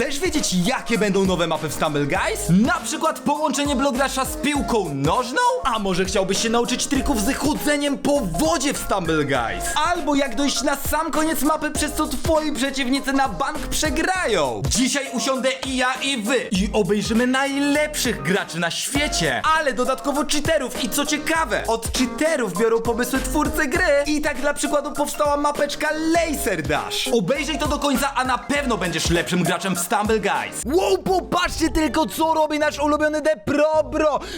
Chcesz wiedzieć, jakie będą nowe mapy w Stumble Guys? Na przykład połączenie blograsza z piłką nożną? A może chciałbyś się nauczyć trików z chudzeniem po wodzie w Stumble Guys? Albo jak dojść na sam koniec mapy, przez co twoi przeciwnicy na bank przegrają? Dzisiaj usiądę i ja, i wy. I obejrzymy najlepszych graczy na świecie. Ale dodatkowo cheaterów. I co ciekawe, od cheaterów biorą pomysły twórcy gry. I tak dla przykładu powstała mapeczka Laser Dash. Obejrzyj to do końca, a na pewno będziesz lepszym graczem w Stumble Guys. Wow, popatrzcie tylko, co robi nasz ulubiony The.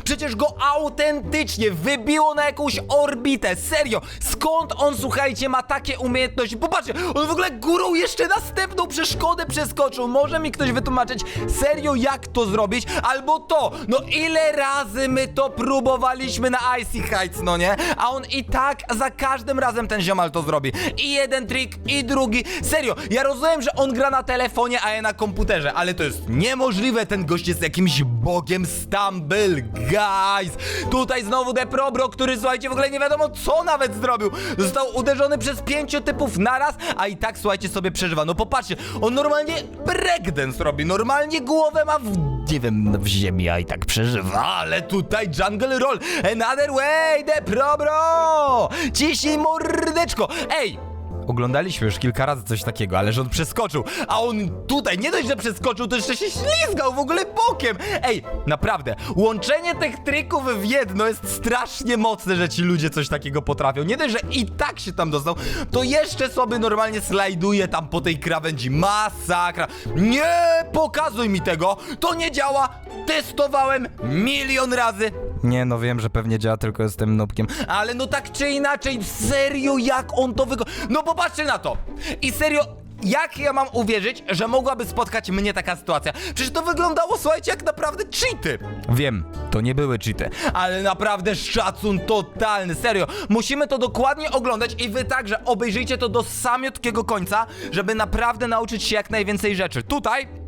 Przecież go autentycznie wybiło na jakąś orbitę. Serio, skąd on, słuchajcie, ma takie umiejętności? Popatrzcie, on w ogóle górą jeszcze następną przeszkodę przeskoczył. Może mi ktoś wytłumaczyć serio, jak to zrobić? Albo to, no ile razy my to próbowaliśmy na Icy Heights, no nie? A on i tak za każdym razem ten ziomal to zrobi. I jeden trik, i drugi. Serio, ja rozumiem, że on gra na telefonie, a ja na komputerze, ale to jest niemożliwe. Ten gość jest jakimś bogiem Stumble Guys. Tutaj znowu The Probro, który słuchajcie, w ogóle nie wiadomo co nawet zrobił. Został uderzony przez pięciu typów naraz, a i tak słuchajcie sobie przeżywa. No popatrzcie, on normalnie breakdance robi, normalnie głowę ma w nie wiem, w ziemi, a i tak przeżywa. Ale tutaj Jungle Roll, another way, The Probro! Ciśnij mordeczko! Ej! Oglądaliśmy już kilka razy coś takiego, ale że on przeskoczył, a on tutaj nie dość, że przeskoczył, to jeszcze się ślizgał w ogóle bokiem. Ej, naprawdę, łączenie tych trików w jedno jest strasznie mocne, że ci ludzie coś takiego potrafią. Nie dość, że i tak się tam dostał, to jeszcze sobie normalnie slajduje tam po tej krawędzi. Masakra. Nie pokazuj mi tego, to nie działa. Testowałem milion razy. Nie, no wiem, że pewnie działa, tylko jestem nubkiem. Ale no tak czy inaczej, serio, jak on to wygląda? No popatrzcie na to. I serio, jak ja mam uwierzyć, że mogłaby spotkać mnie taka sytuacja? Przecież to wyglądało, słuchajcie, jak naprawdę cheaty. Wiem, to nie były cheaty, ale naprawdę szacun totalny, serio. Musimy to dokładnie oglądać i wy także obejrzyjcie to do samiutkiego końca, żeby naprawdę nauczyć się jak najwięcej rzeczy. Tutaj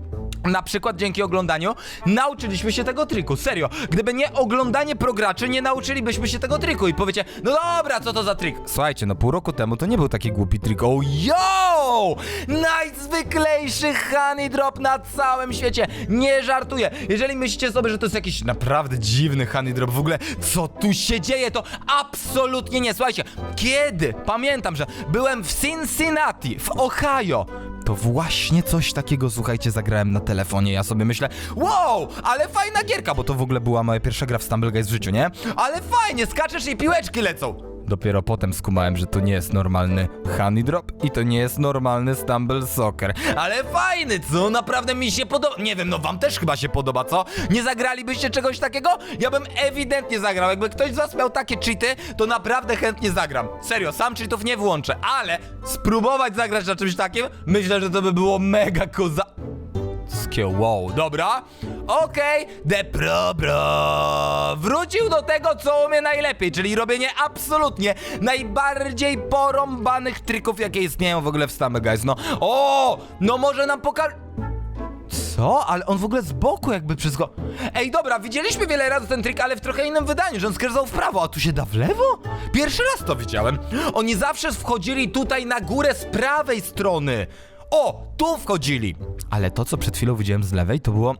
na przykład dzięki oglądaniu nauczyliśmy się tego triku. Serio, gdyby nie oglądanie prograczy, nie nauczylibyśmy się tego triku. I powiecie, no dobra, co to za trik? Słuchajcie, no pół roku temu to nie był taki głupi trik. O yo! Najzwyklejszy honey drop na całym świecie. Nie żartuję. Jeżeli myślicie sobie, że to jest jakiś naprawdę dziwny honey drop, w ogóle co tu się dzieje, to absolutnie nie. Słuchajcie, kiedy pamiętam, że byłem w Cincinnati, w Ohio, to właśnie coś takiego, słuchajcie, zagrałem na telefonie. Ja sobie myślę, wow, ale fajna gierka, bo to w ogóle była moja pierwsza gra w Stumble Guys w życiu, nie? Ale fajnie, skaczesz i piłeczki lecą. Dopiero potem skumałem, że to nie jest normalny Honey Drop i to nie jest normalny Stumble Soccer. Ale fajny, co? Naprawdę mi się podoba. Nie wiem, no wam też chyba się podoba, co? Nie zagralibyście czegoś takiego? Ja bym ewidentnie zagrał. Jakby ktoś z was miał takie cheaty, to naprawdę chętnie zagram. Serio, sam cheatów nie włączę, ale spróbować zagrać na czymś takim, myślę, że to by było mega koza... Skie, wow, dobra. Okej, The Pro Bro wrócił do tego, co umie najlepiej, czyli robienie absolutnie najbardziej porąbanych trików, jakie istnieją w ogóle w Stumble Guys. No, o, no może nam pokaże... Co? Ale on w ogóle z boku jakby wszystko... Ej, dobra, widzieliśmy wiele razy ten trik, ale w trochę innym wydaniu, że on skręcał w prawo, a tu się da w lewo? Pierwszy raz to widziałem. Oni zawsze wchodzili tutaj na górę z prawej strony. O, tu wchodzili. Ale to, co przed chwilą widziałem z lewej, to było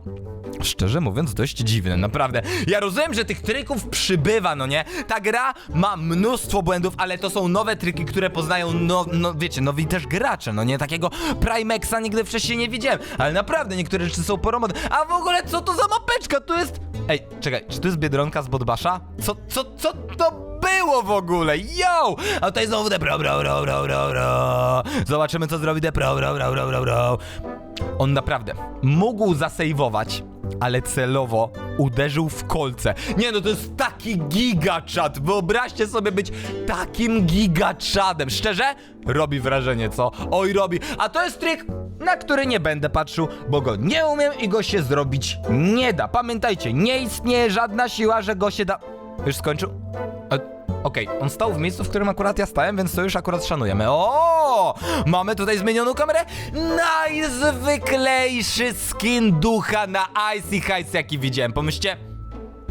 szczerze mówiąc dość dziwne, naprawdę. Ja rozumiem, że tych trików przybywa, no nie? Ta gra ma mnóstwo błędów, ale to są nowe triki, które poznają, no, no wiecie, nowi też gracze, no nie? Takiego Primexa nigdy wcześniej nie widziałem, ale naprawdę niektóre rzeczy są porąbane. A w ogóle co to za mapeczka? Tu jest... Ej, czekaj, czy to jest Biedronka z Bodbasza? Co, co, co to było w ogóle? Yo! A tutaj znowu te pro, pro, pro, pro, pro, pro. Zobaczymy, co zrobi te pro, pro, pro, pro, pro, pro. On naprawdę mógł zasejwować, ale celowo uderzył w kolce. Nie no, to jest taki gigaczad. Wyobraźcie sobie być takim gigaczadem. Szczerze? Robi wrażenie, co? Oj, robi. A to jest trik, na który nie będę patrzył, bo go nie umiem i go się zrobić nie da. Pamiętajcie, nie istnieje żadna siła, że go się da... Już skończył? Okej, on stał w miejscu, w którym akurat ja stałem, więc to już akurat szanujemy. O! Mamy tutaj zmienioną kamerę. Najzwyklejszy skin ducha na Icy Heights, jaki widziałem. Pomyślcie.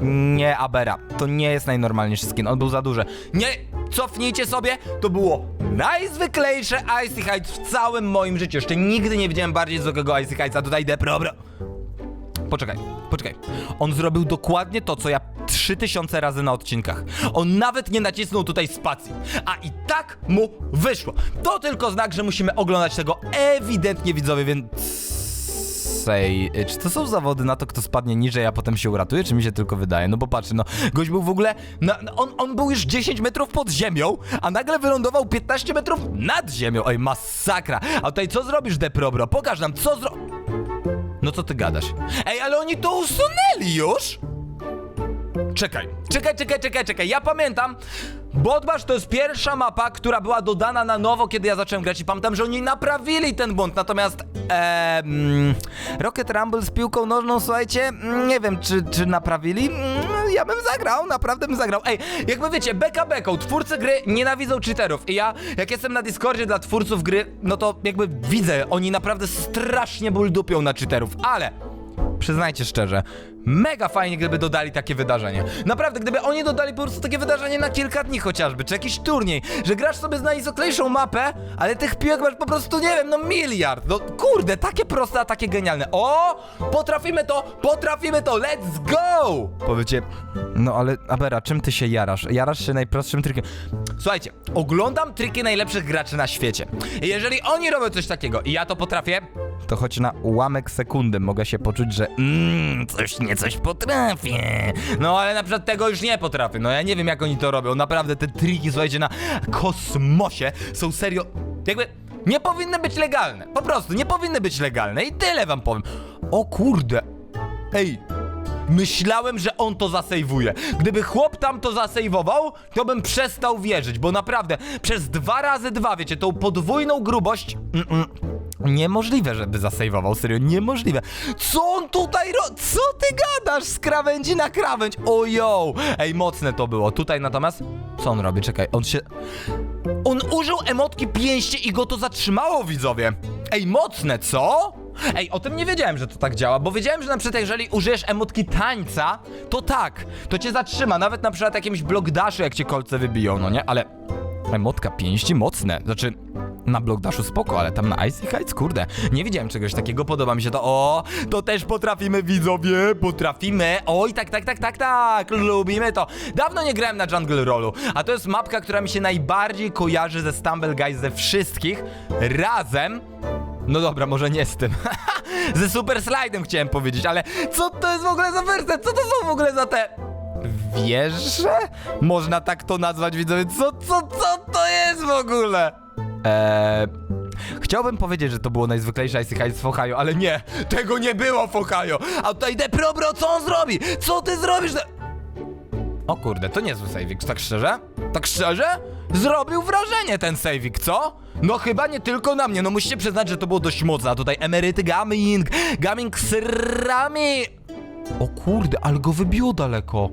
Nie, Abera. To nie jest najnormalniejszy skin. On był za duży. Nie. cofnijcie sobie, to było najzwyklejsze Icy Heights w całym moim życiu. Jeszcze nigdy nie widziałem bardziej zwykłego Icy Heightsa. Tutaj idę, dobra. Poczekaj, poczekaj. On zrobił dokładnie to, co ja 3000 razy na odcinkach. On nawet nie nacisnął tutaj spacji. A i tak mu wyszło. To tylko znak, że musimy oglądać tego ewidentnie widzowie, więc... Sej, czy to są zawody na to, kto spadnie niżej, a potem się uratuje, czy mi się tylko wydaje? No bo patrz, no, gość był w ogóle, on, on był już 10 metrów pod ziemią, a nagle wylądował 15 metrów nad ziemią. Oj, masakra. A tutaj co zrobisz, Deprobro? Pokaż nam, co zro... No co ty gadasz? Ej, ale oni to usunęli już? Czekaj, czekaj, czekaj, czekaj, czekaj. Ja pamiętam, Bodbasz to jest pierwsza mapa, która była dodana na nowo, kiedy ja zacząłem grać i pamiętam, że oni naprawili ten błąd, natomiast Rocket Rumble z piłką nożną, słuchajcie, mm, nie wiem, czy, czy naprawili? Ja bym zagrał, naprawdę bym zagrał. Ej, jakby wiecie, beka beką, twórcy gry nienawidzą cheaterów i ja, jak jestem na Discordzie dla twórców gry, no to jakby widzę, oni naprawdę strasznie buldupią na cheaterów, ale przyznajcie szczerze, mega fajnie, gdyby dodali takie wydarzenie. Naprawdę, gdyby oni dodali po prostu takie wydarzenie na kilka dni chociażby, czy jakiś turniej, że grasz sobie z najzoklejszą mapę, ale tych piłek masz po prostu, nie wiem, no miliard. No kurde, takie proste, a takie genialne. O! Potrafimy to, potrafimy to, let's go! Powiecie, no ale Abera, czym ty się jarasz? Jarasz się najprostszym trikiem. Słuchajcie, oglądam triki najlepszych graczy na świecie. I jeżeli oni robią coś takiego i ja to potrafię, to choć na ułamek sekundy mogę się poczuć, że mmm, coś nie coś potrafię. No ale na przykład tego już nie potrafię. No ja nie wiem jak oni to robią. Naprawdę te triki, słuchajcie, na kosmosie są serio jakby nie powinny być legalne. Po prostu nie powinny być legalne i tyle wam powiem. O kurde. Ej, Myślałem, że on to zasejwuje. Gdyby chłop tam to zasejwował, to bym przestał wierzyć, bo naprawdę przez dwa razy dwa, wiecie, tą podwójną grubość. Mm -mm. Niemożliwe, żeby zasejwował, serio, niemożliwe. Co on tutaj ro... Co ty gadasz z krawędzi na krawędź? Ojo! Ej, mocne to było. Tutaj natomiast... Co on robi? Czekaj, on się... On użył emotki pięści i go to zatrzymało, widzowie. Ej, mocne, co? Ej, o tym nie wiedziałem, że to tak działa, bo wiedziałem, że na przykład jeżeli użyjesz emotki tańca, to tak, to cię zatrzyma, nawet na przykład jakimś blockdashu, jak cię kolce wybiją, no nie? Ale emotka pięści mocne, znaczy na blockdashu spoko, ale tam na Icy Heights, kurde, nie widziałem czegoś takiego, podoba mi się to, o, to też potrafimy widzowie, potrafimy, oj, tak, tak, tak, tak, tak, lubimy to. Dawno nie grałem na Jungle Rollu, a to jest mapka, która mi się najbardziej kojarzy ze Stumble Guys ze wszystkich, razem no dobra, może nie z tym. Ze super slajdem chciałem powiedzieć, ale co to jest w ogóle za wersja? Co to są w ogóle za te wieże? Można tak to nazwać, widzowie. Co, co, co to jest w ogóle? Eee... Chciałbym powiedzieć, że to było najzwyklejsze Icy Heights w Ohio, ale nie, tego nie było w Ohio. A tutaj Deprobro, co on zrobi? Co ty zrobisz? O kurde, to niezły saving, tak szczerze? Tak szczerze? Zrobił wrażenie ten saving, co? No chyba nie tylko na mnie, no musicie przyznać, że to było dość mocne, a tutaj emeryty gaming, gaming srami. O kurde, ale go wybiło daleko.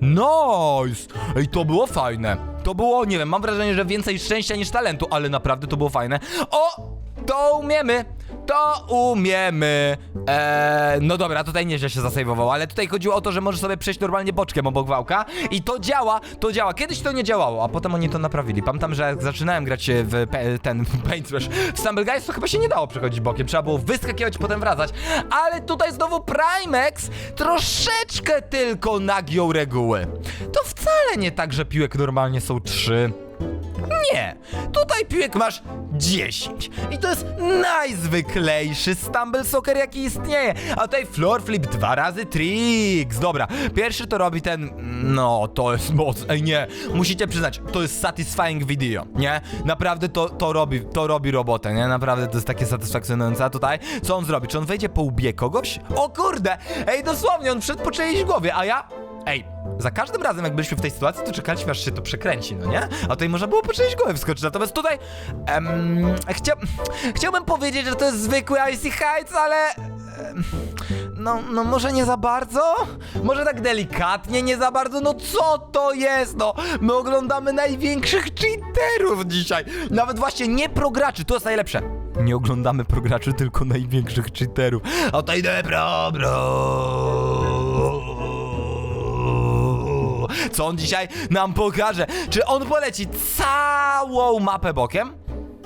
Nice! Ej, to było fajne. To było, nie wiem, mam wrażenie, że więcej szczęścia niż talentu, ale naprawdę to było fajne. O! To umiemy! To umiemy! Eee, no dobra, tutaj nieźle się zasejwował, ale tutaj chodziło o to, że możesz sobie przejść normalnie boczkiem obok wałka i to działa, to działa. Kiedyś to nie działało, a potem oni to naprawili. Pamiętam, że jak zaczynałem grać w pe ten Paint Rush w Stumble Guys, to chyba się nie dało przechodzić bokiem, trzeba było wyskakiwać, potem wracać. Ale tutaj znowu Primex troszeczkę tylko nagiął reguły. To wcale nie tak, że piłek normalnie są trzy. Nie, tutaj piłek masz 10 i to jest najzwyklejszy Stumble Soccer jaki istnieje, a tutaj floor flip dwa razy tricks, dobra, pierwszy to robi ten, no to jest moc, ej nie, musicie przyznać, to jest satisfying video, nie, naprawdę to, to robi, to robi robotę, nie, naprawdę to jest takie satysfakcjonujące, a tutaj, co on zrobi, czy on wejdzie po łbie kogoś? O kurde, ej dosłownie, on wszedł po głowie, a ja, ej, za każdym razem, jak byliśmy w tej sytuacji, to czekaliśmy, aż się to przekręci, no nie? A tutaj można było po czyjejś głowie wskoczyć. Natomiast tutaj em, chcia, chciałbym powiedzieć, że to jest zwykły Icy Heights, ale... No, no może nie za bardzo? Może tak delikatnie nie za bardzo? No co to jest? No, my oglądamy największych cheaterów dzisiaj. Nawet właśnie nie prograczy, to jest najlepsze. Nie oglądamy prograczy, tylko największych cheaterów. A tutaj pro, bro. Co on dzisiaj nam pokaże? Czy on poleci całą mapę bokiem?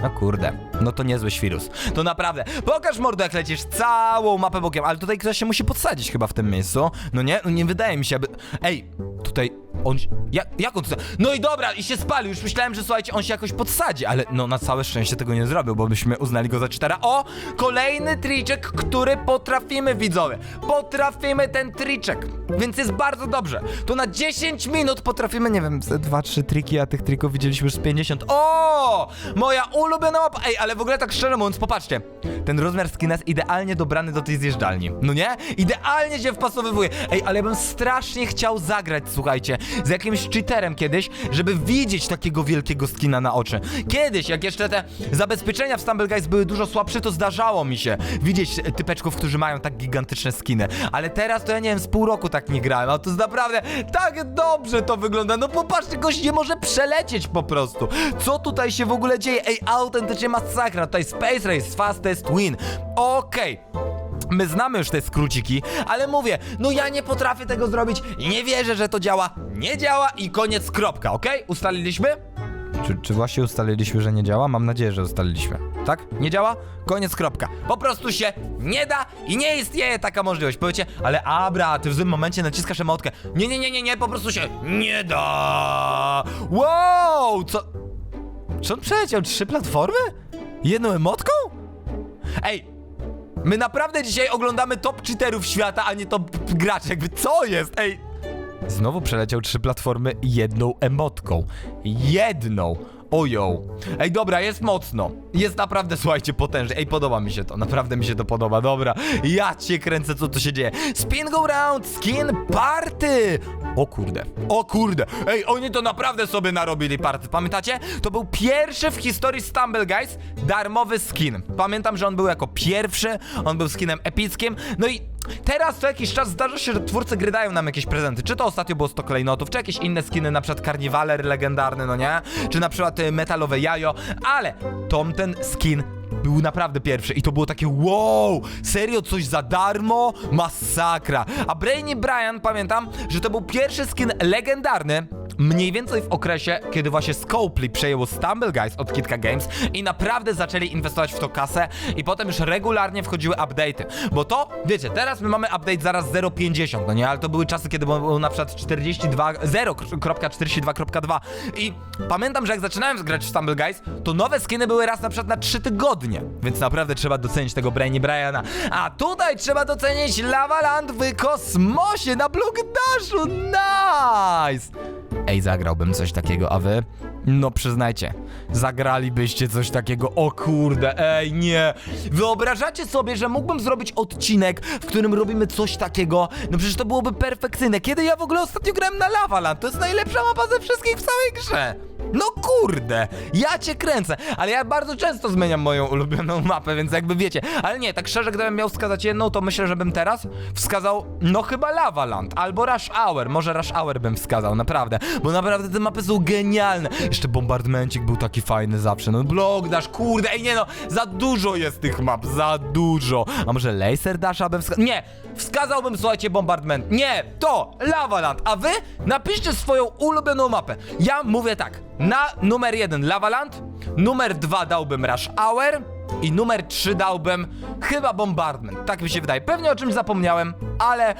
No kurde, no to niezły świrus. To naprawdę, pokaż mordo jak lecisz całą mapę bokiem, ale tutaj ktoś się musi podsadzić chyba w tym miejscu. No nie, no nie wydaje mi się, aby... Ej, tutaj on... Jak, jak on tutaj... No i dobra, i się spalił, już myślałem, że słuchajcie, on się jakoś podsadzi, ale no na całe szczęście tego nie zrobił, bo byśmy uznali go za cheatera. O, kolejny triczek, który potrafimy, widzowie. Potrafimy ten triczek, więc jest bardzo dobrze. To na 10 minut potrafimy, nie wiem, ze 2-3 triki, a tych trików widzieliśmy już z 50. O, moja ulubiona mapa. Ej, ale w ogóle tak szczerze mówiąc, popatrzcie. Ten rozmiar skina jest idealnie dobrany do tej zjeżdżalni. No nie? Idealnie się wpasowywuje. Ej, ale ja bym strasznie chciał zagrać, słuchajcie, z jakimś cheaterem kiedyś, żeby widzieć takiego wielkiego skina na oczy. Kiedyś, jak jeszcze te zabezpieczenia w Stumble Guys były dużo słabsze, to zdarzało mi się widzieć typeczków, którzy mają tak gigantyczne skiny. Ale teraz to ja nie wiem, z pół roku tak nie grałem, a to jest naprawdę tak dobrze to wygląda. No popatrzcie, gość nie może przelecieć po prostu. Co tutaj się w ogóle dzieje? Ej, autentycznie masakra. Tutaj Space Race, fastest win. Okej. My znamy już te skróciki, ale mówię, no ja nie potrafię tego zrobić, nie wierzę, że to działa, nie działa i koniec, kropka, okej? Ustaliliśmy? Czy, czy właśnie ustaliliśmy, że nie działa? Mam nadzieję, że ustaliliśmy. Tak? Nie działa? Koniec, kropka. Po prostu się nie da i nie istnieje taka możliwość. Powiecie, ale Abra, ty w tym momencie naciskasz emotkę. Nie, nie, nie, nie, nie, po prostu się nie da. Wow, co... Czy on przeleciał trzy platformy? Jedną emotką? Ej, My naprawdę dzisiaj oglądamy top cheaterów świata, a nie top graczy. Jakby co jest? Ej. Znowu przeleciał trzy platformy jedną emotką. Jedną. Ojo. Ej, dobra, jest mocno. Jest naprawdę, słuchajcie, potężny. Ej, podoba mi się to. Naprawdę mi się to podoba. Dobra. Ja cię kręcę, co tu się dzieje. Spin go round, skin party. O kurde. O kurde. Ej, oni to naprawdę sobie narobili party. Pamiętacie? To był pierwszy w historii Stumble Guys darmowy skin. Pamiętam, że on był jako pierwszy. On był skinem epickim. No i Teraz co jakiś czas zdarza się, że twórcy gry dają nam jakieś prezenty. Czy to ostatnio było 100 klejnotów, czy jakieś inne skiny, na przykład karniwaler legendarny, no nie? Czy na przykład y, metalowe jajo, ale Tom ten skin był naprawdę pierwszy i to było takie wow, serio coś za darmo? Masakra. A Brainy Brian, pamiętam, że to był pierwszy skin legendarny, mniej więcej w okresie, kiedy właśnie Scopely przejęło Stumble Guys od Kitka Games i naprawdę zaczęli inwestować w to kasę i potem już regularnie wchodziły update'y. Bo to, wiecie, teraz my mamy update zaraz 0.50, no nie? Ale to były czasy, kiedy było na przykład 42, 0.42.2 i pamiętam, że jak zaczynałem grać w Stumble Guys, to nowe skiny były raz na przykład na 3 tygodnie, więc naprawdę trzeba docenić tego Brainy Briana. A tutaj trzeba docenić Lavaland w kosmosie na Block Dashu, nice! Ej, zagrałbym coś takiego, a wy? No przyznajcie, zagralibyście coś takiego, o kurde, ej nie Wyobrażacie sobie, że mógłbym zrobić odcinek, w którym robimy coś takiego? No przecież to byłoby perfekcyjne Kiedy ja w ogóle ostatnio grałem na Lavaland? To jest najlepsza mapa ze wszystkich w całej grze no kurde, ja cię kręcę, ale ja bardzo często zmieniam moją ulubioną mapę, więc jakby wiecie, ale nie, tak szczerze, gdybym miał wskazać jedną, to myślę, że bym teraz wskazał, no chyba Lavaland, albo Rush Hour, może Rush Hour bym wskazał, naprawdę, bo naprawdę te mapy są genialne. Jeszcze Bombardmencik był taki fajny zawsze, no Block Dash, kurde, ej nie no, za dużo jest tych map, za dużo. A może Laser Dasha bym wskazał? Nie, wskazałbym, słuchajcie, Bombardment, nie, to Lavaland, a wy napiszcie swoją ulubioną mapę. Ja mówię tak, na numer jeden Lavaland, numer dwa dałbym Rush Hour i numer trzy dałbym chyba Bombardment. Tak mi się wydaje. Pewnie o czymś zapomniałem, ale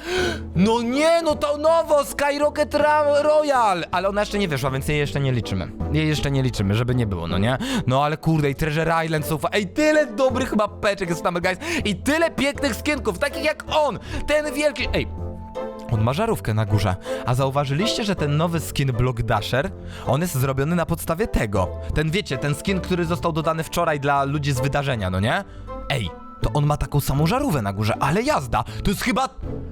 no nie, no to nowo Skyrocket Royal, ale ona jeszcze nie wyszła, więc jej jeszcze nie liczymy. Jej jeszcze nie liczymy, żeby nie było, no nie? No ale kurde, i Treasure Island są fa- Ej, tyle dobrych mapeczek jest tam, guys, i tyle pięknych skinków, takich jak on, ten wielki... Ej, on ma żarówkę na górze. A zauważyliście, że ten nowy skin Block Dasher, on jest zrobiony na podstawie tego. Ten wiecie, ten skin, który został dodany wczoraj dla ludzi z wydarzenia, no nie? Ej, to on ma taką samą żarówkę na górze, ale jazda. To jest chyba...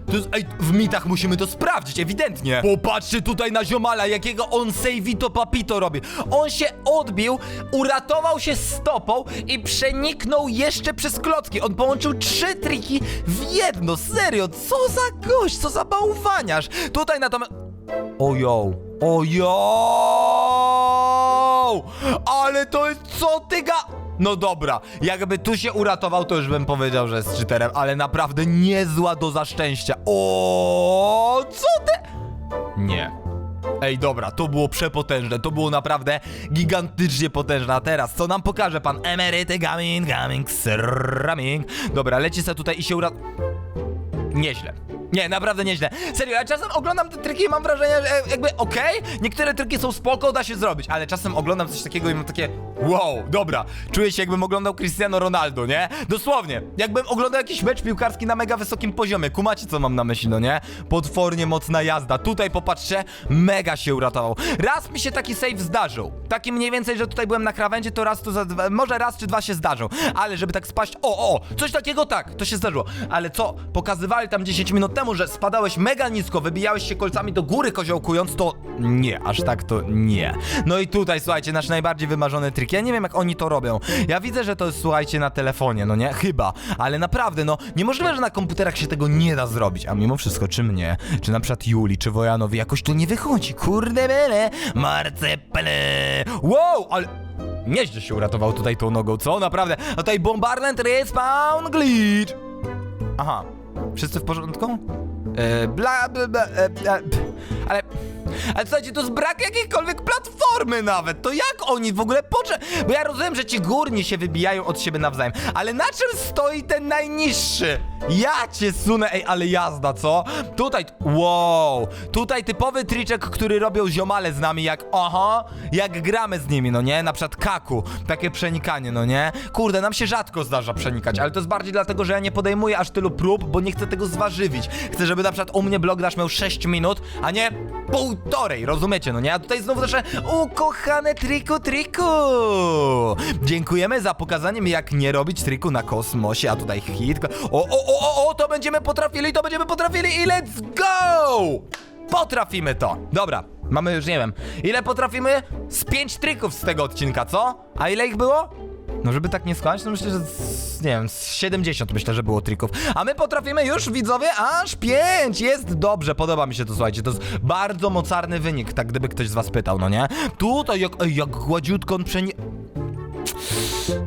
To jest... Ej, w mitach musimy to sprawdzić, ewidentnie. Popatrzcie tutaj na ziomala, jakiego on sejwito papito robi. On się odbił, uratował się stopą i przeniknął jeszcze przez klocki. On połączył trzy triki w jedno. Serio, co za gość, co za bałwaniarz. Tutaj natomiast... Ojo, ojo! Ale to jest co ty ga... No dobra, jakby tu się uratował, to już bym powiedział, że jest cheaterem, ale naprawdę niezła doza szczęścia. O, co ty? Nie. Ej, dobra, to było przepotężne, to było naprawdę gigantycznie potężne. A teraz, co nam pokaże pan emeryty gaming, gaming, sramming? Dobra, leci se tutaj i się ura... Nieźle. Nie, naprawdę nieźle. Serio, ja czasem oglądam te triki i mam wrażenie, że jakby okej, niektóre triki są spoko, da się zrobić, ale czasem oglądam coś takiego i mam takie wow, dobra, czuję się jakbym oglądał Cristiano Ronaldo, nie? Dosłownie, jakbym oglądał jakiś mecz piłkarski na mega wysokim poziomie, kumacie co mam na myśli, no nie? Potwornie mocna jazda, tutaj popatrzcie, mega się uratował. Raz mi się taki save zdarzył, taki mniej więcej, że tutaj byłem na krawędzi, to raz to za dwa, może raz czy dwa się zdarzą, ale żeby tak spaść, o, o, coś takiego tak, to się zdarzyło, ale co, pokazywali tam 10 minut temu, że spadałeś mega nisko, wybijałeś się kolcami do góry koziołkując, to nie, aż tak to nie. No i tutaj, słuchajcie, nasz najbardziej wymarzony trik, ja nie wiem jak oni to robią, ja widzę, że to jest, słuchajcie, na telefonie, no nie, chyba, ale naprawdę, no, niemożliwe, że na komputerach się tego nie da zrobić, a mimo wszystko, czy mnie, czy na przykład Juli, czy Wojanowi jakoś to nie wychodzi, kurde bele, marcepele, wow, ale... Nieźle się uratował tutaj tą nogą, co? Naprawdę. A tutaj bombardment respawn glitch. Aha. Wszyscy w porządku? E, bla, bla, bla, e, e, p- ale... Ale słuchajcie, to jest brak jakiejkolwiek platformy nawet. To jak oni w ogóle pocze... Bo ja rozumiem, że ci górni się wybijają od siebie nawzajem. Ale na czym stoi ten najniższy? Ja cię sunę, ej, ale jazda, co? Tutaj, wow, tutaj typowy triczek, który robią ziomale z nami, jak, aha, jak gramy z nimi, no nie? Na przykład kaku, takie przenikanie, no nie? Kurde, nam się rzadko zdarza przenikać, ale to jest bardziej dlatego, że ja nie podejmuję aż tylu prób, bo nie chcę tego zważywić. Chcę, żeby na przykład u mnie blog dasz miał 6 minut, a nie półtorej, rozumiecie, no nie? A tutaj znowu nasze ukochane triku triku. Dziękujemy za pokazanie mi, jak nie robić triku na kosmosie, a tutaj hit. O, o, o, o, o, to będziemy potrafili, to będziemy potrafili i let's go! Potrafimy to. Dobra, mamy już, nie wiem, ile potrafimy? Z pięć trików z tego odcinka, co? A ile ich było? No żeby tak nie skończyć, to myślę, że z, nie wiem, z 70 myślę, że było trików. A my potrafimy już, widzowie, aż 5! Jest dobrze, podoba mi się to, słuchajcie, to jest bardzo mocarny wynik, tak gdyby ktoś z was pytał, no nie? Tutaj jak, jak gładziutko on przeni...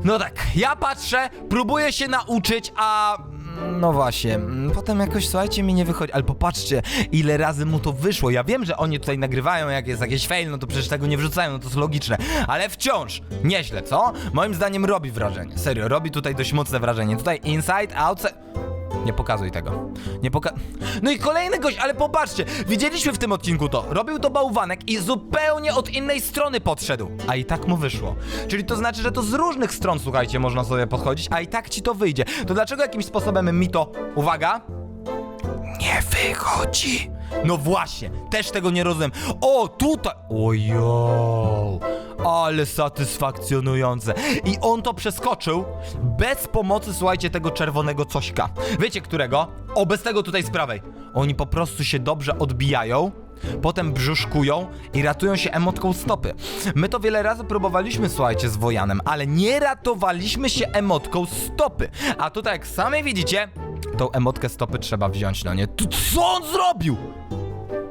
No tak, ja patrzę, próbuję się nauczyć, a... No właśnie, potem jakoś, słuchajcie, mi nie wychodzi, ale popatrzcie, ile razy mu to wyszło. Ja wiem, że oni tutaj nagrywają, jak jest jakiś fail, no to przecież tego nie wrzucają, no to jest logiczne. Ale wciąż, nieźle, co? Moim zdaniem robi wrażenie, serio, robi tutaj dość mocne wrażenie. Tutaj inside, outside... Nie pokazuj tego. Nie poka... No i kolejny gość, ale popatrzcie, widzieliśmy w tym odcinku to. Robił to bałwanek i zupełnie od innej strony podszedł. A i tak mu wyszło. Czyli to znaczy, że to z różnych stron, słuchajcie, można sobie podchodzić, a i tak ci to wyjdzie. To dlaczego jakimś sposobem mi to... Uwaga! Nie wychodzi. No właśnie, też tego nie rozumiem. O, tutaj. Ojo. Ale satysfakcjonujące. I on to przeskoczył bez pomocy, słuchajcie, tego czerwonego cośka. Wiecie którego? O, bez tego tutaj z prawej. Oni po prostu się dobrze odbijają. Potem brzuszkują i ratują się emotką stopy. My to wiele razy próbowaliśmy, słuchajcie, z Wojanem, ale nie ratowaliśmy się emotką stopy. A tutaj, jak sami widzicie, tą emotkę stopy trzeba wziąć, no nie? Tu, co on zrobił?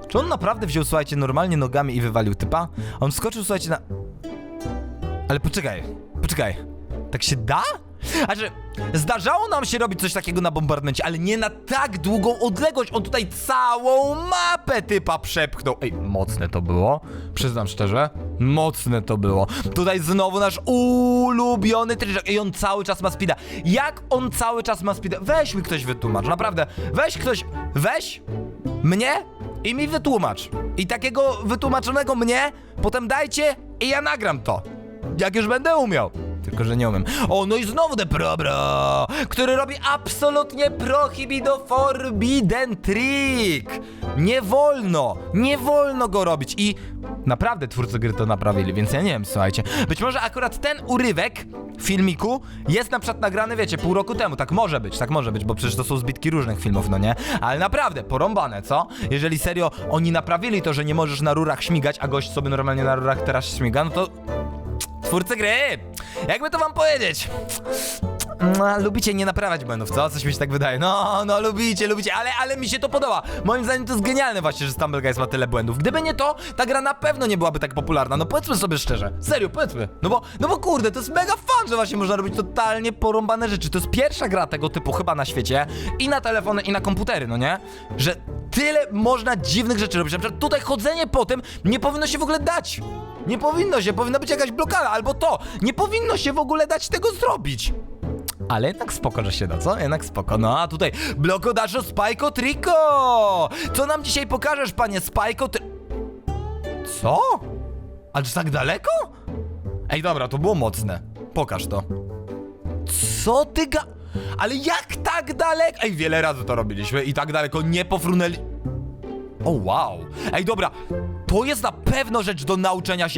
Czy on naprawdę wziął, słuchajcie, normalnie nogami i wywalił typa? On skoczył, słuchajcie, na... Ale poczekaj, poczekaj. Tak się da? Że zdarzało nam się robić coś takiego na bombardmencie, ale nie na tak długą odległość. On tutaj całą mapę typa przepchnął. Ej, mocne to było. Przyznam szczerze, mocne to było. Tutaj znowu nasz ulubiony tryczek. I on cały czas ma speeda. Jak on cały czas ma speeda? Weź mi ktoś wytłumacz, naprawdę. Weź ktoś, weź mnie i mi wytłumacz. I takiego wytłumaczonego mnie potem dajcie i ja nagram to. Jak już będę umiał. Tylko, że nie umiem. O, no i znowu The Pro Bro, który robi absolutnie prohibido forbidden trick. Nie wolno, nie wolno go robić i naprawdę twórcy gry to naprawili, więc ja nie wiem, słuchajcie. Być może akurat ten urywek filmiku jest na przykład nagrany, wiecie, pół roku temu. Tak może być, tak może być, bo przecież to są zbitki różnych filmów, no nie? Ale naprawdę, porąbane, co? Jeżeli serio oni naprawili to, że nie możesz na rurach śmigać, a gość sobie normalnie na rurach teraz śmiga, no to Twórcy gry! Jakby to wam powiedzieć? mm, lubicie nie naprawiać błędów, co? Coś mi się tak wydaje. No, no, lubicie, lubicie, ale, ale mi się to podoba. Moim zdaniem to jest genialne właśnie, że Stumble Guys ma tyle błędów. Gdyby nie to, ta gra na pewno nie byłaby tak popularna. No powiedzmy sobie szczerze. Serio, powiedzmy. No bo, no bo kurde, to jest mega fun, że właśnie można robić totalnie porąbane rzeczy. To jest pierwsza gra tego typu chyba na świecie i na telefony, i na komputery, no nie? Że tyle można dziwnych rzeczy robić. Na przykład tutaj chodzenie po tym nie powinno się w ogóle dać. Nie powinno się, powinna być jakaś blokada, albo to. Nie powinno się w ogóle dać tego zrobić. Ale jednak spoko, że się da, co? Jednak spoko. No a tutaj blokodarzu Spajko Triko! Co nam dzisiaj pokażesz, panie Spajko Tri... Co? Aż tak daleko? Ej, dobra, to było mocne. Pokaż to. Co ty ga... Ale jak tak daleko? Ej, wiele razy to robiliśmy i tak daleko nie pofrunęli... O wow! Ej, dobra, to jest na pewno rzecz do nauczenia się,